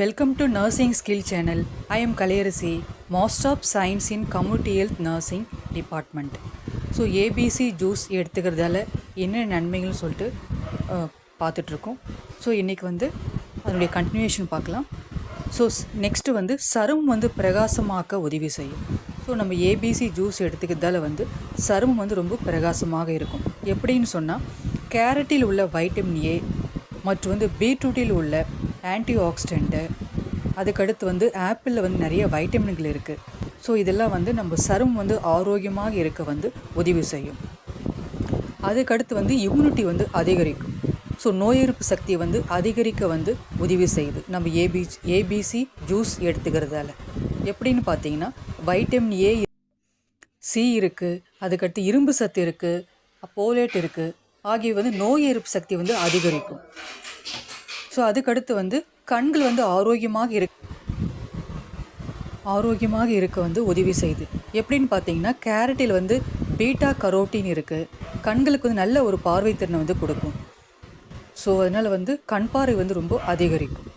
Welcome to nursing skill channel I am Kalaiyarasi Master of science in community health nursing department so ABC juice எடுத்துக்கிறதால என்ன நன்மைகள்னு சொல்லிட்டு பார்த்துட்ருக்கோம். So இன்றைக்கி வந்து அதனுடைய கண்டினியூஷன் பார்க்கலாம். ஸோ நெக்ஸ்ட்டு வந்து சருமம் வந்து பிரகாசமாக்க உதவி செய்யும். ஸோ நம்ம ஏபிசி ஜூஸ் எடுத்துக்கிறதால வந்து சருமம் வந்து ரொம்ப பிரகாசமாக இருக்கும். எப்படின்னு சொன்னால் கேரட்டில் உள்ள வைட்டமின் ஏ மற்றும் வந்து பீட்ரூட்டில் உள்ள ஆன்டி ஆக்சிடெண்ட்டு அதுக்கடுத்து வந்து ஆப்பிளில் வந்து நிறைய வைட்டமின்கள் இருக்குது ஸோ இதெல்லாம் வந்து நம்ம சருமம் வந்து ஆரோக்கியமாக இருக்க வந்து உதவி செய்யும். அதுக்கடுத்து வந்து இம்யூனிட்டி வந்து அதிகரிக்கும். ஸோ நோய் எதிர்ப்பு சக்தியை வந்து அதிகரிக்க வந்து உதவி செய்யுது. நம்ம ஏபி ஏபிசி ஜூஸ் எடுத்துக்கிறதால. எப்படின்னு பார்த்தீங்கன்னா வைட்டமின் ஏ சி இருக்குது அதுக்கடுத்து இரும்பு சத்து இருக்குது போலேட் இருக்குது ஆகியவை வந்து நோய் எதிர்ப்பு சக்தி வந்து அதிகரிக்கும். ஸோ அதுக்கடுத்து வந்து கண்கள் வந்து ஆரோக்கியமாக இருக்கு. ஆரோக்கியமாக இருக்க வந்து உதவி செய்யுது எப்படின்னு பார்த்தீங்கன்னா கேரட்டில் வந்து பீட்டா கரோட்டின் இருக்குது கண்களுக்கு வந்து நல்ல ஒரு பார்வை திறனை வந்து கொடுக்கும். ஸோ அதனால் வந்து கண் பார்வை வந்து ரொம்ப அதிகரிக்கும்.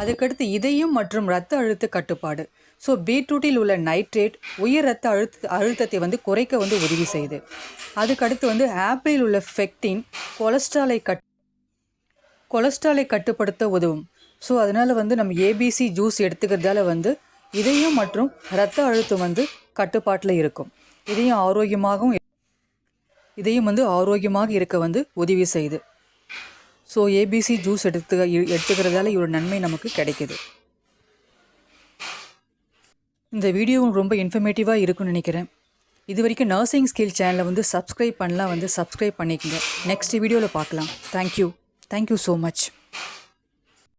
அதுக்கடுத்து இதயம் மற்றும் இரத்த அழுத்த கட்டுப்பாடு. ஸோ பீட்ரூட்டில் உள்ள நைட்ரேட் உயர் இரத்த அழுத்த அழுத்தத்தை வந்து குறைக்க வந்து உதவி செய்யுது அதுக்கடுத்து வந்து ஆப்பிளில் உள்ள ஃபெக்டின் கொலஸ்ட்ராலை கட் கொலஸ்ட்ராலை கட்டுப்படுத்த உதவும். ஸோ அதனால் வந்து நம்ம ஏபிசி ஜூஸ் எடுத்துக்கிறதால வந்து இதயம் மற்றும் இரத்த அழுத்தம் வந்து கட்டுப்பாட்டில் இருக்கும். இதயம் ஆரோக்கியமாகவும் இதையும் இதயம் வந்து ஆரோக்கியமாக இருக்க வந்து உதவி செய்யுது. ஸோ ஏபிசி ஜூஸ் எடுத்து எடுத்துக்கிறதால இவ்வளோ நன்மை நமக்கு கிடைக்குது. இந்த வீடியோ ரொம்ப இன்ஃபர்மேட்டிவாக இருக்கும்னு நினைக்கிறேன். இது வரைக்கும் நர்சிங் ஸ்கில் சேனலை வந்து சப்ஸ்கிரைப் பண்ணலாம் வந்து சப்ஸ்கிரைப் பண்ணிக்கங்க. நெக்ஸ்ட் வீடியோவில் பார்க்கலாம். Thank you thank you so much